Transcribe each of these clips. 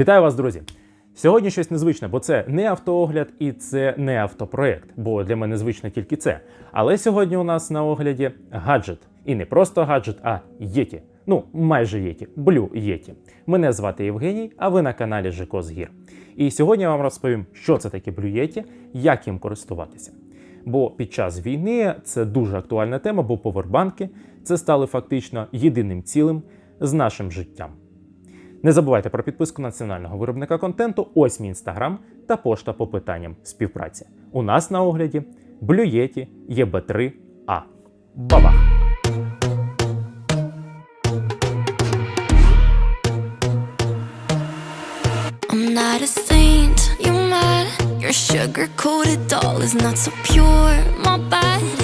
Вітаю вас, друзі! Сьогодні щось незвичне, бо це не автоогляд і це не автопроект, бо для мене звично тільки це. Але сьогодні у нас на огляді гаджет. І не просто гаджет, а єті. Ну, майже єті, блю єті. Мене звати Євгеній, а ви на каналі Жико з Гір. І сьогодні я вам розповім, що це таке блю єті, як їм користуватися. Бо під час війни це дуже актуальна тема, бо повербанки це стали фактично єдиним цілим з нашим життям. Не забувайте про підписку національного виробника контенту. Ось мій інстаграм та пошта по питанням співпраці. У нас на огляді Blue Yeti EB3A. Бабах! I'm not a saint, you? Your sugar coated doll is not so pure, my bad.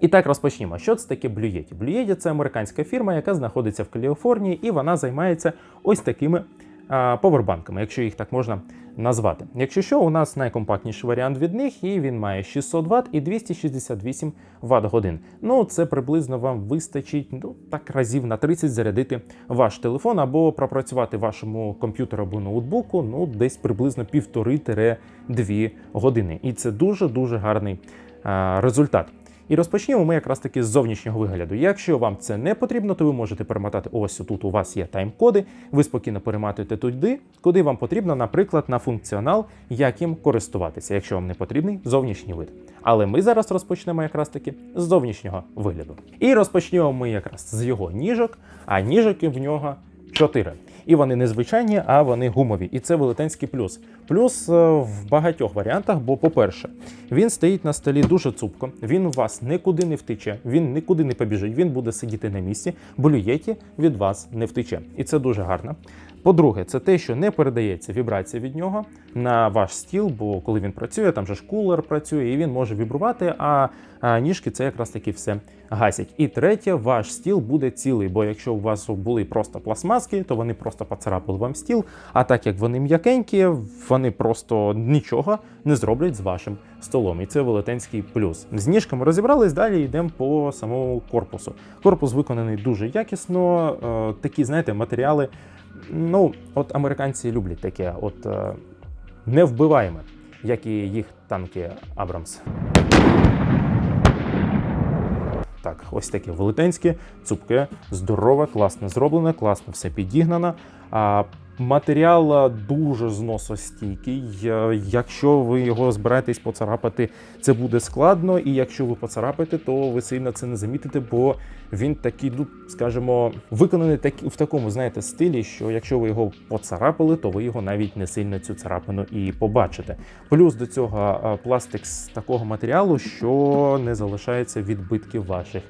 І так розпочнімо. Що це таке блюєті? Блюєті – це американська фірма, яка знаходиться в Каліфорнії, і вона займається ось такими повербанками, якщо їх так можна назвати. Якщо що, у нас найкомпактніший варіант від них, і він має 600 Вт і 268 Вт годин. Ну, це приблизно вам вистачить ну, так разів на 30 зарядити ваш телефон або пропрацювати вашому комп'ютеру або ноутбуку ну, десь приблизно 1,5-2 години. І це дуже-дуже гарний а, результат. І розпочнемо ми якраз таки з зовнішнього вигляду. Якщо вам це не потрібно, то ви можете перемотати ось тут. У вас є тайм-коди. Ви спокійно перематуєте туди, куди вам потрібно, наприклад, на функціонал, як їм користуватися, якщо вам не потрібний зовнішній вид. Але ми зараз розпочнемо якраз таки з зовнішнього вигляду. І розпочнемо ми якраз з його ніжок, а ніжки в нього 4. І вони не звичайні, а вони гумові. І це велетенський плюс. Плюс е, в багатьох варіантах, бо, по-перше, він стоїть на столі дуже цупко, він у вас нікуди не втече, він нікуди не побіжить, він буде сидіти на місці, блюєті від вас не втече. І це дуже гарно. По-друге, це те, що не передається вібрація від нього на ваш стіл, бо коли він працює, там же ж кулер працює, і він може вібрувати, а, ніжки це якраз таки все гасять. І третє, ваш стіл буде цілий, бо якщо у вас були просто пластмаски, то вони просто поцарапали вам стіл. А так як вони м'якенькі, вони просто нічого не зроблять з вашим столом. І це велетенський плюс. З ніжками розібрались, далі йдемо по самому корпусу. Корпус виконаний дуже якісно. Е, такі, знаєте, матеріали. Ну, от американці люблять таке, от е, невбиваєме, як і їх танки Абрамс. Так, ось таке велетенське, цупке, здорове, класно зроблене, класно все підігнано. Матеріал дуже зносостійкий. Е, Якщо ви його збираєтесь поцарапати, це буде складно. І якщо ви поцарапаєте, то ви сильно це не замітите, бо він такий, ну скажімо, виконаний в такому, знаєте, стилі, що якщо ви його поцарапали, то ви його навіть не сильно цю царапину і побачите. Плюс до цього е, пластик з такого матеріалу, що не залишається відбитків ваших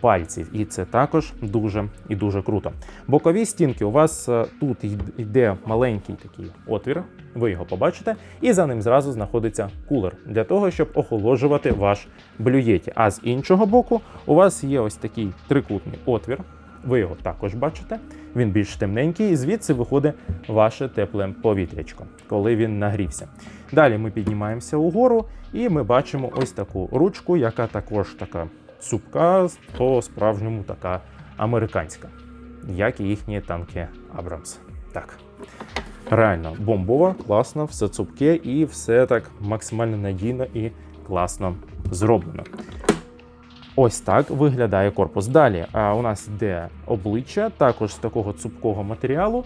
пальців, і це також дуже і дуже круто. Бокові стінки у вас е, тут йде маленький такий отвір, ви його побачите, і за ним зразу знаходиться кулер для того, щоб охолоджувати ваш блюєті. А з іншого боку, у вас є ось такий трикутний отвір. Ви його також бачите. Він більш темненький, і звідси виходить ваше тепле повітрячко, коли він нагрівся. Далі ми піднімаємося угору, і ми бачимо ось таку ручку, яка також така цупка, по-справжньому така американська, як і їхні танки Абрамс. Так. Реально бомбова, класно, все цупке і все так максимально надійно і класно зроблено. Ось так виглядає корпус. Далі а, у нас йде обличчя, також з такого цупкого матеріалу.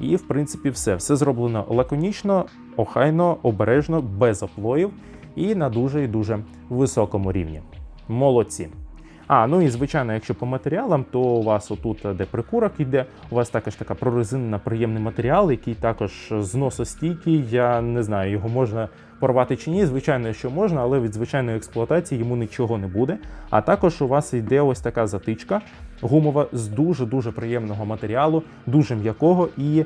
І, в принципі, все. Все зроблено лаконічно, охайно, обережно, без оплоїв і на дуже і дуже високому рівні. Молодці. А, ну і звичайно, якщо по матеріалам, то у вас отут, де прикурок йде, у вас також така прорезинена приємний матеріал, який також зносостійкий. Я не знаю, його можна порвати чи ні. Звичайно, що можна, але від звичайної експлуатації йому нічого не буде. А також у вас йде ось така затичка гумова з дуже дуже приємного матеріалу, дуже м'якого і.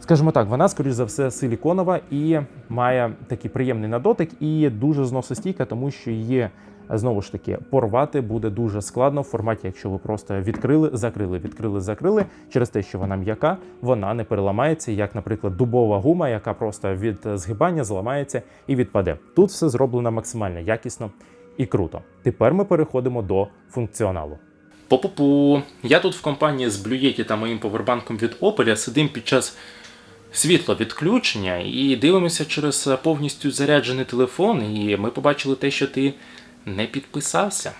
Скажімо так, вона, скоріш за все, силіконова і має такий приємний на дотик і дуже зносостійка, тому що її знову ж таки порвати буде дуже складно в форматі, якщо ви просто відкрили, закрили, відкрили, закрили. Через те, що вона м'яка, вона не переламається, як, наприклад, дубова гума, яка просто від згибання зламається і відпаде. Тут все зроблено максимально якісно і круто. Тепер ми переходимо до функціоналу. Пу-пу-пу. Я тут в компанії з Blue Yeti та моїм повербанком від Opel сидим під час світло відключення і дивимося через повністю заряджений телефон, і ми побачили те, що ти не підписався.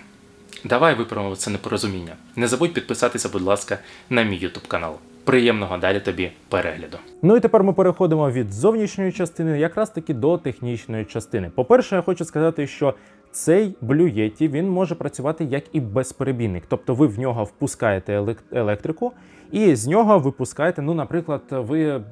Давай виправимо це непорозуміння. Не забудь підписатися, будь ласка, на мій YouTube канал. Приємного далі тобі перегляду. Ну і тепер ми переходимо від зовнішньої частини якраз таки до технічної частини. По-перше, я хочу сказати, що цей Blue Yeti, він може працювати як і безперебійник, тобто ви в нього впускаєте електрику, і з нього випускаєте, ну, наприклад, ви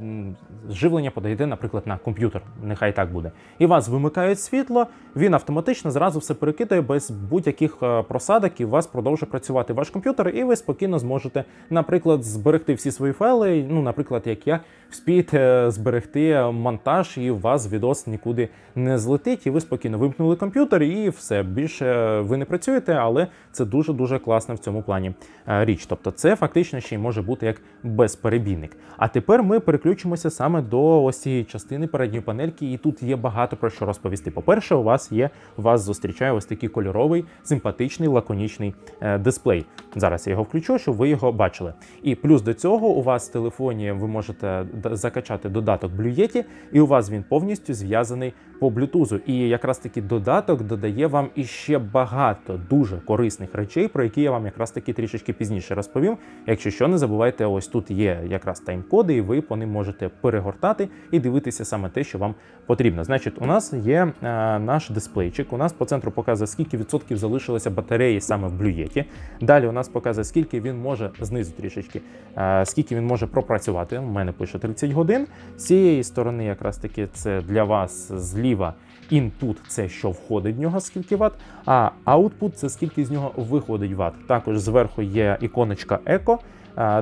живлення подаєте, наприклад, на комп'ютер, нехай так буде. І вас вимикають світло, він автоматично зразу все перекидає без будь-яких е, просадок, і у вас продовжує працювати ваш комп'ютер, і ви спокійно зможете, наприклад, зберегти всі свої файли. Ну, наприклад, як я вспієте зберегти монтаж, і у вас відос нікуди не злетить, і ви спокійно вимкнули комп'ютер, і все більше ви не працюєте, але це дуже дуже класна в цьому плані е, річ. Тобто, це фактично ще й може бути як безперебійник. А тепер ми переключимося саме до ось цієї частини передньої панельки, і тут є багато про що розповісти. По-перше, у вас є вас зустрічає ось такий кольоровий, симпатичний, лаконічний е, дисплей. Зараз я його включу, щоб ви його бачили. І плюс до цього у вас в телефоні ви можете закачати додаток Blue Yeti, і у вас він повністю зв'язаний по Bluetooth. І якраз таки додаток додає вам іще багато дуже корисних речей, про які я вам якраз таки трішечки пізніше розповім. Якщо що, не забувайте, ось тут є якраз тайм-коди, і ви по ним можете перегортати і дивитися саме те, що вам потрібно. Значить, у нас є е, наш дисплейчик. У нас по центру показує, скільки відсотків залишилося батареї саме в Blue Yeti. Далі у нас показує, скільки він може знизу трішечки, е, скільки він може пропрацювати. У мене пише 30 годин. З цієї сторони, якраз таки, це для вас зліва. Інпут це що входить в нього, скільки ват, а аутпут це скільки з нього виходить ват. Також зверху є іконочка Еко.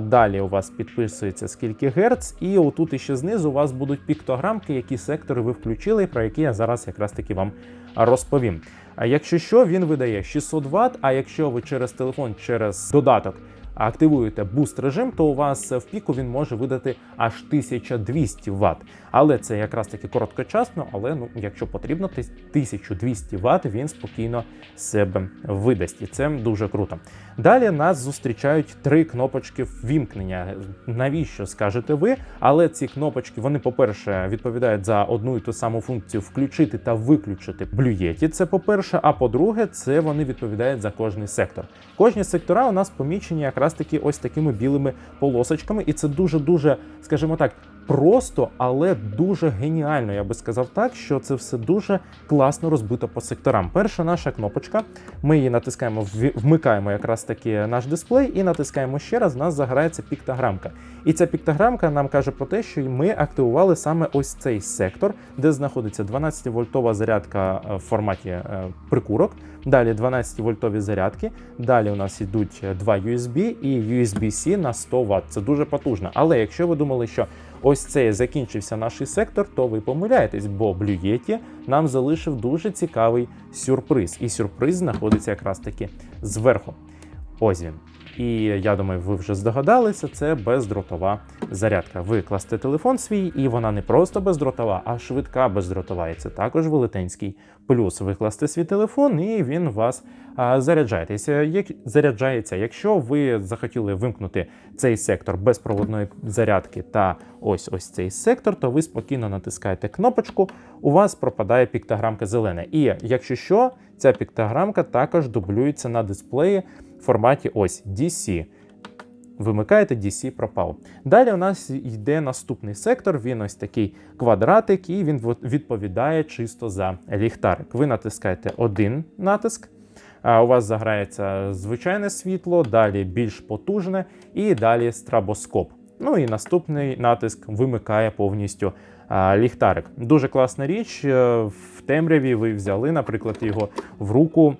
Далі у вас підписується скільки герц, і отут іще знизу у вас будуть піктограмки, які сектори ви включили, про які я зараз якраз таки вам розповім. А якщо що, він видає 600 Вт, а якщо ви через телефон, через додаток активуєте буст режим, то у вас в піку він може видати аж 1200 Вт. Але це якраз таки короткочасно, але ну, якщо потрібно, то 1200 Вт він спокійно себе видасть, і це дуже круто. Далі нас зустрічають три кнопочки ввімкнення. Навіщо скажете ви? Але ці кнопочки, вони, по-перше, відповідають за одну і ту саму функцію включити та виключити блюєті. Це по-перше. А по-друге, це вони відповідають за кожний сектор. Кожні сектора у нас помічені якраз таки ось такими білими полосочками, і це дуже дуже, скажімо так. Просто, але дуже геніально. Я би сказав так, що це все дуже класно розбито по секторам. Перша наша кнопочка, ми її натискаємо, вмикаємо якраз таки наш дисплей і натискаємо ще раз. У нас заграється піктограмка. І ця піктограмка нам каже про те, що ми активували саме ось цей сектор, де знаходиться 12-вольтова зарядка е, в форматі е, прикурок. Далі 12 вольтові зарядки. Далі у нас йдуть е, два USB і USB-C на 100 Вт. Це дуже потужно. Але якщо ви думали, що ось цей закінчився наш сектор, то ви помиляєтесь, бо блюєті нам залишив дуже цікавий сюрприз. І сюрприз знаходиться якраз таки зверху. Ось він. І я думаю, ви вже здогадалися, це бездротова зарядка. Ви класте телефон свій, і вона не просто бездротова, а швидка бездротова. І це також велетенський плюс. Ви класте свій телефон, і він у вас заряджається. Як заряджається, якщо ви захотіли вимкнути цей сектор безпроводної зарядки та ось ось цей сектор, то ви спокійно натискаєте кнопочку, у вас пропадає піктограмка зелена. І якщо що, ця піктограмка також дублюється на дисплеї форматі ось DC. Вимикаєте DC пропав. Далі у нас йде наступний сектор. Він ось такий квадратик, і він відповідає чисто за ліхтарик. Ви натискаєте один натиск. а У вас заграється звичайне світло, далі більш потужне, і далі страбоскоп. Ну і наступний натиск вимикає повністю а, ліхтарик. Дуже класна річ. е, В темряві ви взяли, наприклад, його в руку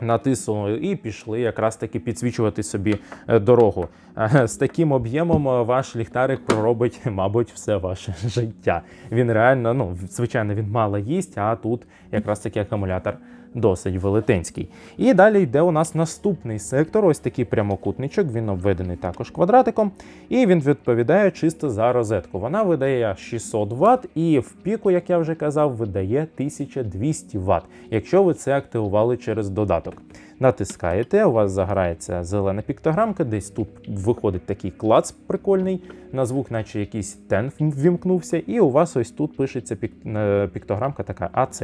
Натиснули і пішли якраз таки підсвічувати собі е, дорогу. Е, З таким об'ємом е, ваш ліхтарик проробить, мабуть, все ваше життя. Він реально, ну звичайно, він мало їсть, а тут якраз таки акумулятор досить велетенський. І далі йде у нас наступний сектор. Ось такий прямокутничок. Він обведений також квадратиком, і він відповідає чисто за розетку. Вона видає 600 Вт і в піку, як я вже казав, видає 1200 Вт, якщо ви це активували через додаток. Натискаєте, у вас загорається зелена піктограмка, десь тут виходить такий клац прикольний, на звук, наче якийсь тен ввімкнувся, і у вас ось тут пишеться пік- е, піктограмка така АЦ.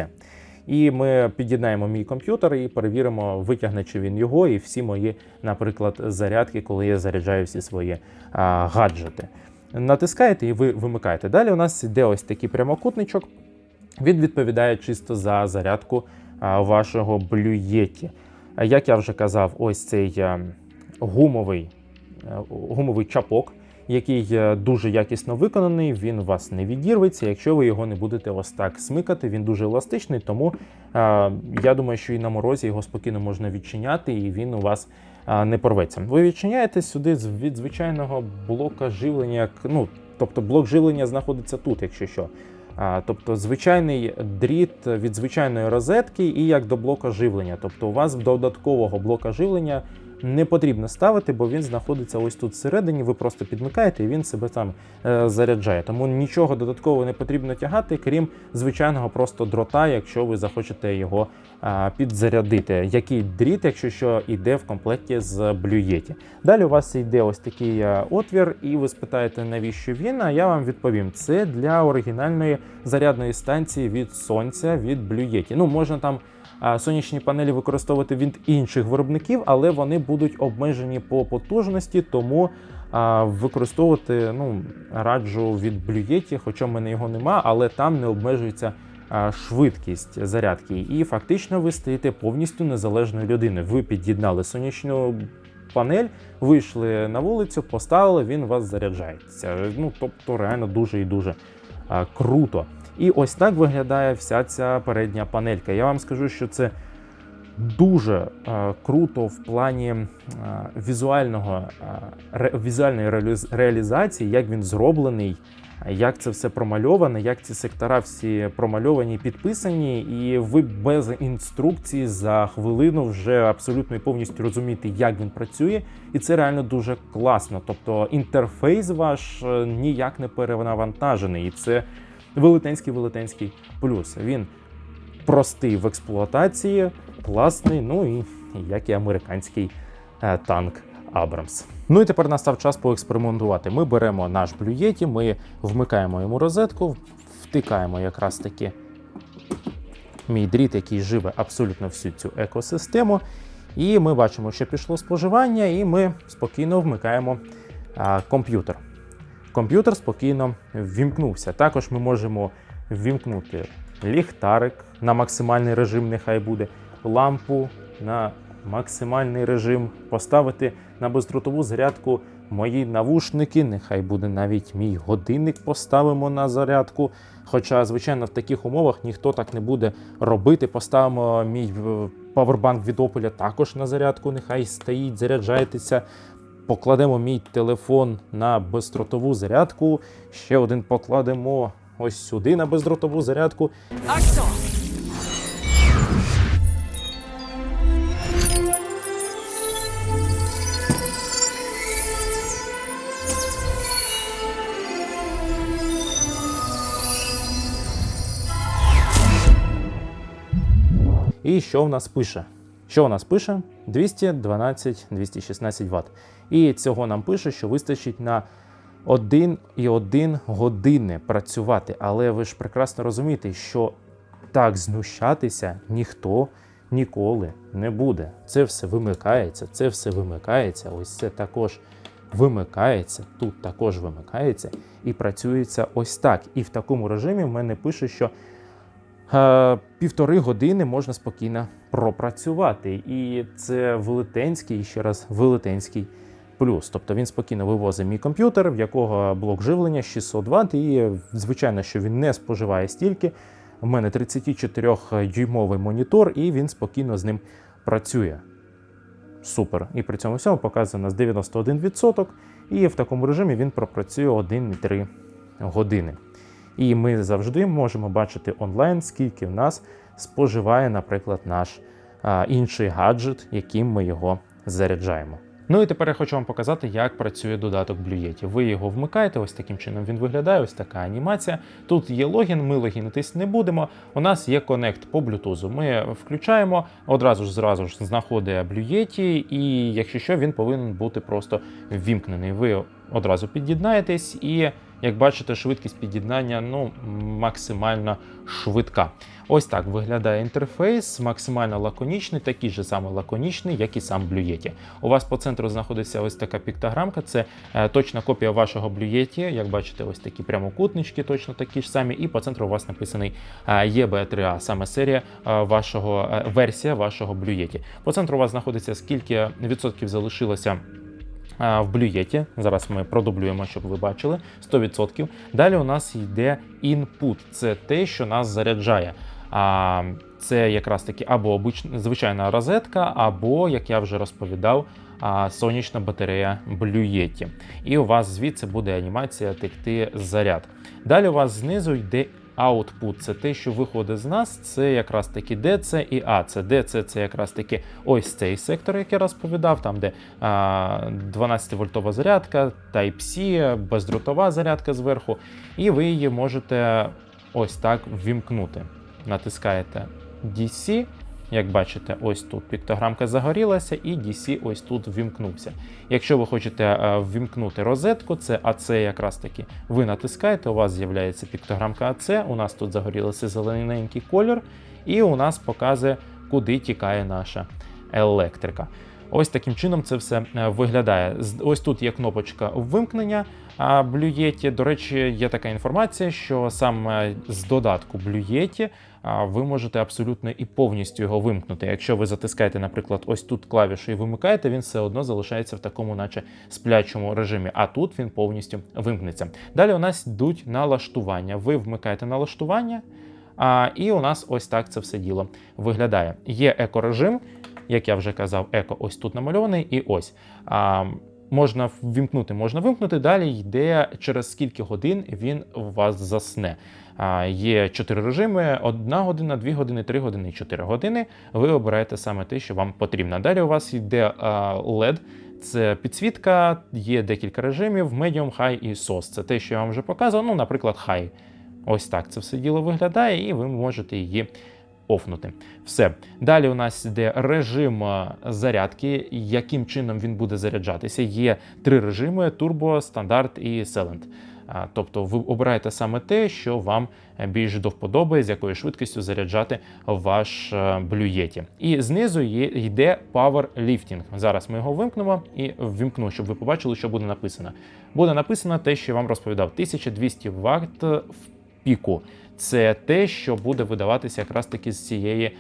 І ми під'єднаємо мій комп'ютер і перевіримо, витягне чи він його, і всі мої, наприклад, зарядки, коли я заряджаю всі свої а, гаджети. Натискаєте і ви вимикаєте. Далі у нас йде ось такий прямокутничок. Він відповідає чисто за зарядку а, вашого блюєті. Як я вже казав, ось цей е, гумовий, е, гумовий чапок, який е, дуже якісно виконаний, він у вас не відірветься, якщо ви його не будете ось так смикати. Він дуже еластичний, тому е, я думаю, що і на морозі його спокійно можна відчиняти, і він у вас е, не порветься. Ви відчиняєте сюди від звичайного блока живлення, ну, тобто блок живлення знаходиться тут, якщо що. Тобто звичайний дріт від звичайної розетки і як до блока живлення. Тобто у вас додаткового блока живлення не потрібно ставити, бо він знаходиться ось тут всередині. Ви просто підмикаєте і він себе там е, заряджає. Тому нічого додаткового не потрібно тягати, крім звичайного просто дрота, якщо ви захочете його а, підзарядити. Який дріт, якщо що, йде в комплекті з блюєті. Далі у вас йде ось такий е, отвір, і ви спитаєте, навіщо він? А я вам відповім: це для оригінальної зарядної станції від сонця від блюєті. Ну, можна там. Сонячні панелі використовувати від інших виробників, але вони будуть обмежені по потужності, тому використовувати ну, раджу від блюєті, хоча в мене його нема, але там не обмежується швидкість зарядки. І фактично ви стаєте повністю незалежною людиною. Ви під'єднали сонячну панель, вийшли на вулицю, поставили, він вас заряджається. Ну тобто, реально дуже і дуже круто. І ось так виглядає вся ця передня панелька. Я вам скажу, що це дуже е, круто в плані е, візуального, е, візуальної реаліз- реалізації, як він зроблений, як це все промальоване, як ці сектора всі промальовані підписані, і ви без інструкції за хвилину вже абсолютно і повністю розумієте, як він працює, і це реально дуже класно. Тобто інтерфейс ваш е, ніяк не перенавантажений, і це велетенський велетенський плюс. Він простий в експлуатації, класний, ну і як і американський е, танк Абрамс. Ну і тепер настав час поекспериментувати. Ми беремо наш блюєті, ми вмикаємо йому розетку, втикаємо якраз таки мій дріт, який живе абсолютно всю цю екосистему. І ми бачимо, що пішло споживання, і ми спокійно вмикаємо а, комп'ютер. Комп'ютер спокійно ввімкнувся. Також ми можемо ввімкнути ліхтарик на максимальний режим, нехай буде, лампу на максимальний режим, поставити на бездротову зарядку мої навушники, нехай буде навіть мій годинник поставимо на зарядку. Хоча, звичайно, в таких умовах ніхто так не буде робити. Поставимо мій е, павербанк від Opel також на зарядку, нехай стоїть, заряджається. Покладемо мій телефон на бездротову зарядку. Ще один покладемо ось сюди на бездротову зарядку. І що в нас пише? Що у нас пише? 212-216 Вт. І цього нам пише, що вистачить на 1,1 години працювати. Але ви ж прекрасно розумієте, що так знущатися ніхто ніколи не буде. Це все вимикається, це все вимикається. Ось це також вимикається, тут також вимикається і працюється ось так. І в такому режимі в мене пише, що півтори години можна спокійно пропрацювати. І це велетенський, ще раз, велетенський плюс. Тобто він спокійно вивозить мій комп'ютер, в якого блок живлення 600 Вт, і звичайно, що він не споживає стільки. У мене 34-дюймовий монітор, і він спокійно з ним працює супер. І при цьому всьому показує нас 91%, і в такому режимі він пропрацює 1,3 години. І ми завжди можемо бачити онлайн, скільки в нас споживає, наприклад, наш а, інший гаджет, яким ми його заряджаємо. Ну і тепер я хочу вам показати, як працює додаток Blue Yeti. Ви його вмикаєте, ось таким чином він виглядає, ось така анімація. Тут є логін, ми логінитись не будемо. У нас є конект по Bluetooth. Ми включаємо, одразу ж зразу ж знаходить Blue Yeti, і якщо що, він повинен бути просто ввімкнений. Ви одразу під'єднаєтесь і. Як бачите, швидкість під'єднання ну, максимально швидка. Ось так виглядає інтерфейс, максимально лаконічний, такий же самий лаконічний, як і сам Yeti. У вас по центру знаходиться ось така піктограмка, це е, точна копія вашого Yeti. Як бачите, ось такі прямокутнички, точно такі ж самі, і по центру у вас написаний е, EB3A, саме серія е, вашого е, версія вашого Yeti. По центру у вас знаходиться скільки відсотків залишилося. В Yeti. Зараз ми продублюємо, щоб ви бачили 100%. Далі у нас йде input. Це те, що нас заряджає. Це якраз таки або звичайна розетка, або, як я вже розповідав, сонячна батарея Yeti. І у вас звідси буде анімація текти заряд. Далі у вас знизу йде Output це те, що виходить з нас, це якраз таки DC і AC. DC це якраз таки ось цей сектор, який я розповідав, там де 12-вольтова зарядка, Type-C, бездротова зарядка зверху, і ви її можете ось так ввімкнути. Натискаєте DC. Як бачите, ось тут піктограмка загорілася, і DC ось тут ввімкнувся. Якщо ви хочете е, ввімкнути розетку, це AC якраз таки ви натискаєте, у вас з'являється піктограмка AC, у нас тут загорілося зелененький колір, і у нас показує, куди тікає наша електрика. Ось таким чином це все е, виглядає. Ось тут є кнопочка вимкнення Blue Yeti. До речі, є така інформація, що саме з додатку а, ви можете абсолютно і повністю його вимкнути. Якщо ви затискаєте, наприклад, ось тут клавішу і вимикаєте, він все одно залишається в такому, наче сплячому режимі. А тут він повністю вимкнеться. Далі у нас йдуть налаштування. Ви вмикаєте налаштування. А, і у нас ось так це все діло виглядає. Є екорежим, як я вже казав, еко ось тут намальований, і ось. А, можна ввімкнути, можна вимкнути. Далі йде через скільки годин він у вас засне. Є чотири режими: одна година, дві години, три години, чотири години. Ви обираєте саме те, що вам потрібно. Далі у вас йде LED. Це підсвітка, є декілька режимів: Medium, High і SOS. Це те, що я вам вже показував. Ну, наприклад, High. Ось так це все діло виглядає, і ви можете її офнути. Все. Далі у нас йде режим зарядки, яким чином він буде заряджатися. Є три режими: турбо, стандарт і Silent. Тобто ви обираєте саме те, що вам більш до вподоби, з якою швидкістю заряджати ваш е, Yeti. І знизу йде Power Lifting. Зараз ми його вимкнемо і ввімкну, щоб ви побачили, що буде написано. Буде написано те, що я вам розповідав: 1200 Вт в піку. Це те, що буде видаватися якраз таки з цієї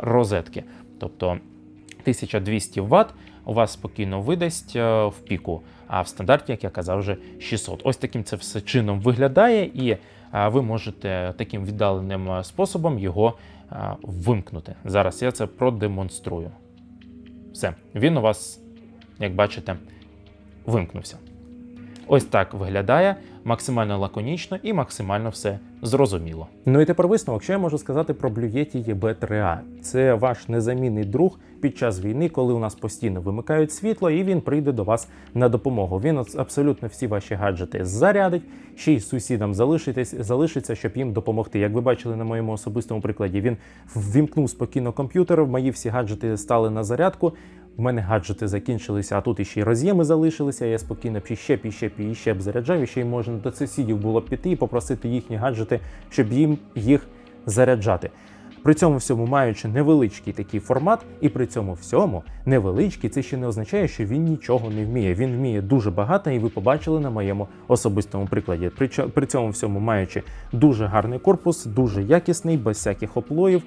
розетки. Тобто 1200 Вт у вас спокійно видасть е, в піку, а в стандарті, як я казав, вже 600. Ось таким це все чином виглядає, і ви можете таким віддаленим е, способом його вимкнути. Зараз я це продемонструю. Все, він у вас, як бачите, вимкнувся. Ось так виглядає максимально лаконічно і максимально все зрозуміло. Ну і тепер висновок, що я можу сказати про Yeti EB3A. Це ваш незамінний друг під час війни, коли у нас постійно вимикають світло, і він прийде до вас на допомогу. Він абсолютно всі ваші гаджети зарядить, ще й сусідам залишитись, залишиться, щоб їм допомогти. Як ви бачили на моєму особистому прикладі, він ввімкнув спокійно комп'ютер, мої всі гаджети стали на зарядку. В мене гаджети закінчилися, а тут іще й роз'єми залишилися. Я спокійно б, ще б заряджав. І ще й можна до сусідів було піти і попросити їхні гаджети, щоб їм їх заряджати. При цьому всьому маючи невеличкий такий формат, і при цьому всьому невеличкий, це ще не означає, що він нічого не вміє. Він вміє дуже багато, і ви побачили на моєму особистому прикладі. При, цьому всьому маючи дуже гарний корпус, дуже якісний, без всяких оплоїв.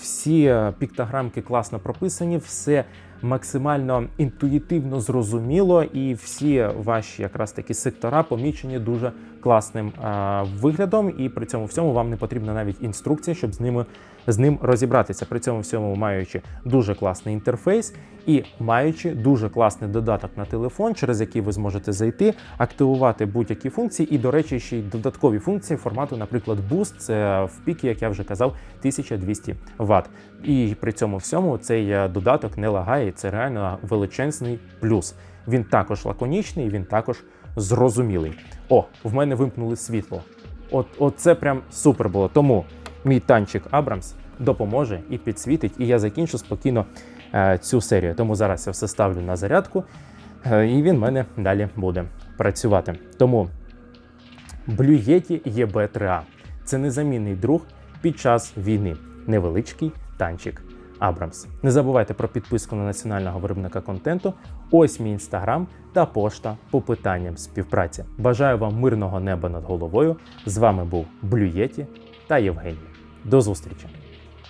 Всі е, піктограмки класно прописані, все максимально інтуїтивно зрозуміло, і всі ваші якраз такі сектора помічені дуже класним а, виглядом, і при цьому всьому вам не потрібна навіть інструкція, щоб з ними з ним розібратися. При цьому всьому маючи дуже класний інтерфейс і маючи дуже класний додаток на телефон, через який ви зможете зайти, активувати будь-які функції, і, до речі, ще й додаткові функції формату, наприклад, Boost, це в піки, як я вже казав, 1200 Вт. І при цьому всьому цей е, додаток не лагає. Це реально величезний плюс. Він також лаконічний, він також зрозумілий. О, в мене вимкнули світло. От, от це прям супер було. Тому мій танчик Абрамс допоможе і підсвітить, і я закінчу спокійно е, цю серію. Тому зараз я все ставлю на зарядку, е, і він в мене далі буде працювати. Тому Blue Yeti EB3A – це незамінний друг під час війни. Невеличкий танчик Абрамс. Не забувайте про підписку на національного виробника контенту. Ось мій інстаграм та пошта по питанням співпраці. Бажаю вам мирного неба над головою. З вами був Блюєті та Євгеній. До зустрічі!